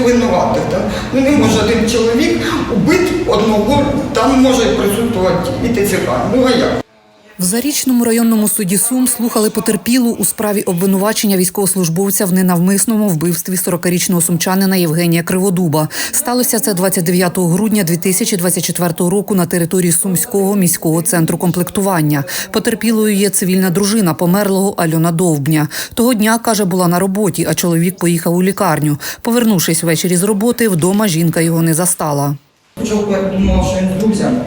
винуватих. Так? Ну не може один чоловік убити одного, там може присутствувати і ТЦК. Ну а як? В Зарічному районному суді Сум слухали потерпілу у справі обвинувачення військовослужбовця в ненавмисному вбивстві 40-річного сумчанина Євгенія Криводуба. Сталося це 29 грудня 2024 року на території Сумського міського центру комплектування. Потерпілою є цивільна дружина померлого Альона Довбня. Того дня, каже, була на роботі, а чоловік поїхав у лікарню. Повернувшись ввечері з роботи, вдома жінка його не застала. Спочатку я думала, що він з друзями,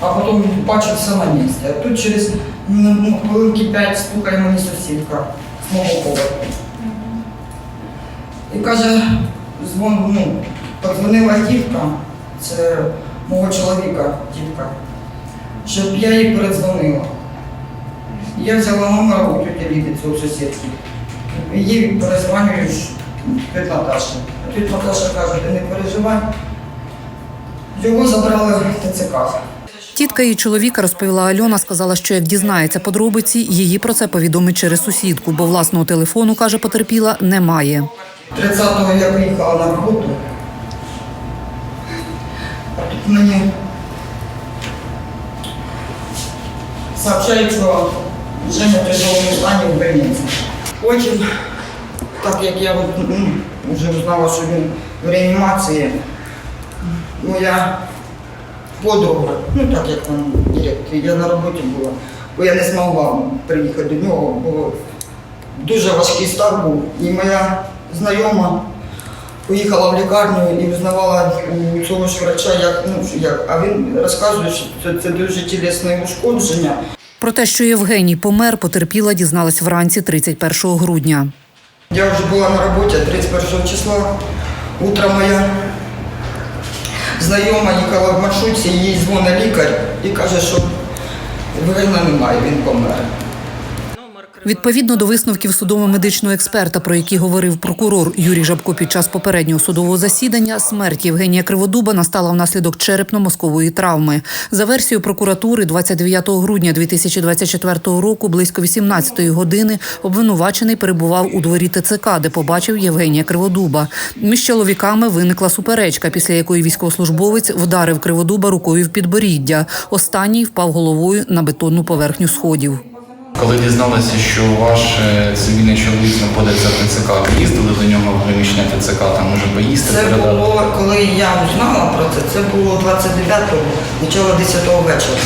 а потім бачив все на місці. А тут через ну, ну, хвилинки п'ять стукає мені сусідка з мого поверху. І каже, дзвон, ну, подзвонила дівка, це мого чоловіка дівка, щоб я їй передзвонила. Я взяла номер у тіті Ліди, цього сусідки. Їй перезвонюю від Наташі. А тут Наташа каже, ти не переживай. Його забрали в ТЦК. Тітка її чоловіка розповіла Альона, сказала, що як дізнається подробиці, її про це повідомить через сусідку, бо власного телефону, каже потерпіла, немає. 30-го я приїхала на роботу. А тут мені сообщають, що Женя в тяжелому стані в больниці. Потім, так як я ну, вже знала, що він в реанімації, моя подруга, ну так як там директор, я на роботі була, бо я не змогла приїхати до нього, бо дуже важкий стан був. І моя знайома поїхала в лікарню і узнавала у цього ж врача, як, ну, як, а він розказує, що це, це дуже тілесне ушкодження. Про те, що Євгеній помер, потерпіла дізналась вранці 31 грудня. Я вже була на роботі 31 числа. Утро моя знайома їхала в маршрутці, їй дзвонить лікар і каже, що Євгена немає, він помер. Відповідно до висновків судово-медичного експерта, про які говорив прокурор Юрій Жабко під час попереднього судового засідання, смерть Євгенія Криводуба настала внаслідок черепно-мозкової травми. За версією прокуратури, 29 грудня 2024 року, близько 18 години, обвинувачений перебував у дворі ТЦК, де побачив Євгенія Криводуба. Між чоловіками виникла суперечка, після якої військовослужбовець вдарив Криводуба рукою в підборіддя. Останній впав головою на бетонну поверхню сходів. Коли дізналися, що ваш цивільний чоловік знаходиться в ТЦК, їздили до нього в приміщення ТЦК, там може поїсти Це передали? було, коли я узнала про це, це було 29-го, начало 10-го вечора.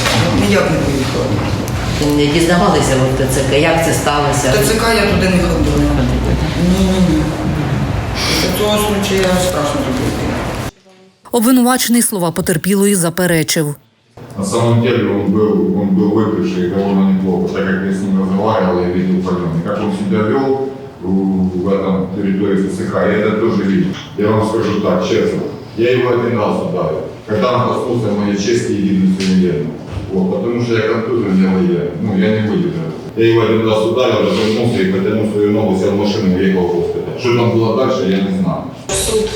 Ніяк не поїхала. Не дізнавалися ви в ТЦК, як це сталося? ТЦК я туди не ходила. Ні, ні, ні. До цього случаю я страшно робити. Обвинувачений слова потерпілої заперечив. На самом деле он был, он был выигрышей довольно неплохо, так как я с ним разговаривал, я видел по нему. Как он себя вел в, в этом территории ТСХ, я это тоже видел. Я вам скажу так, честно, я его один раз ударил, когда он коснулся моей чести и гидности неверно. Вот, потому что я контузию не я, ну, я не выдержал. Я его один раз ударил, развернулся и потянул свою ногу, сел в машину и уехал в госпиталь. Что там было дальше, я не знаю. Суд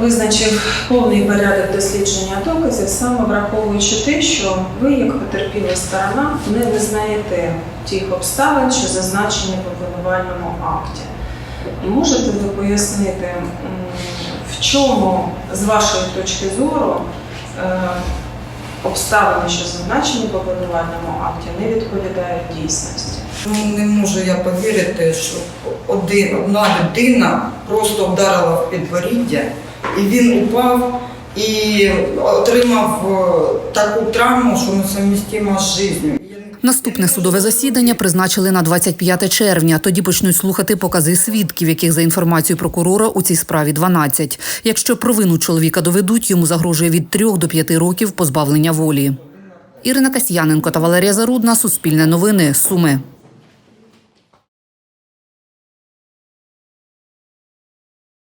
визначив повний порядок дослідження доказів, саме враховуючи те, що ви, як потерпіла сторона, не визнаєте тих обставин, що зазначені в обвинувальному акті. Можете ви пояснити, в чому, з вашої точки зору, е, обставини, що зазначені в обвинувальному акті, не відповідають дійсності? Ну, не можу я повірити, що один, одна людина просто вдарила в підборіддя, і він упав і отримав е, таку травму, що несумістима з життю. Наступне судове засідання призначили на 25 червня. Тоді почнуть слухати покази свідків, яких за інформацією прокурора у цій справі 12. Якщо провину чоловіка доведуть, йому загрожує від 3 до 5 років позбавлення волі. Ірина Касьяненко та Валерія Зарудна. Суспільне новини. Суми.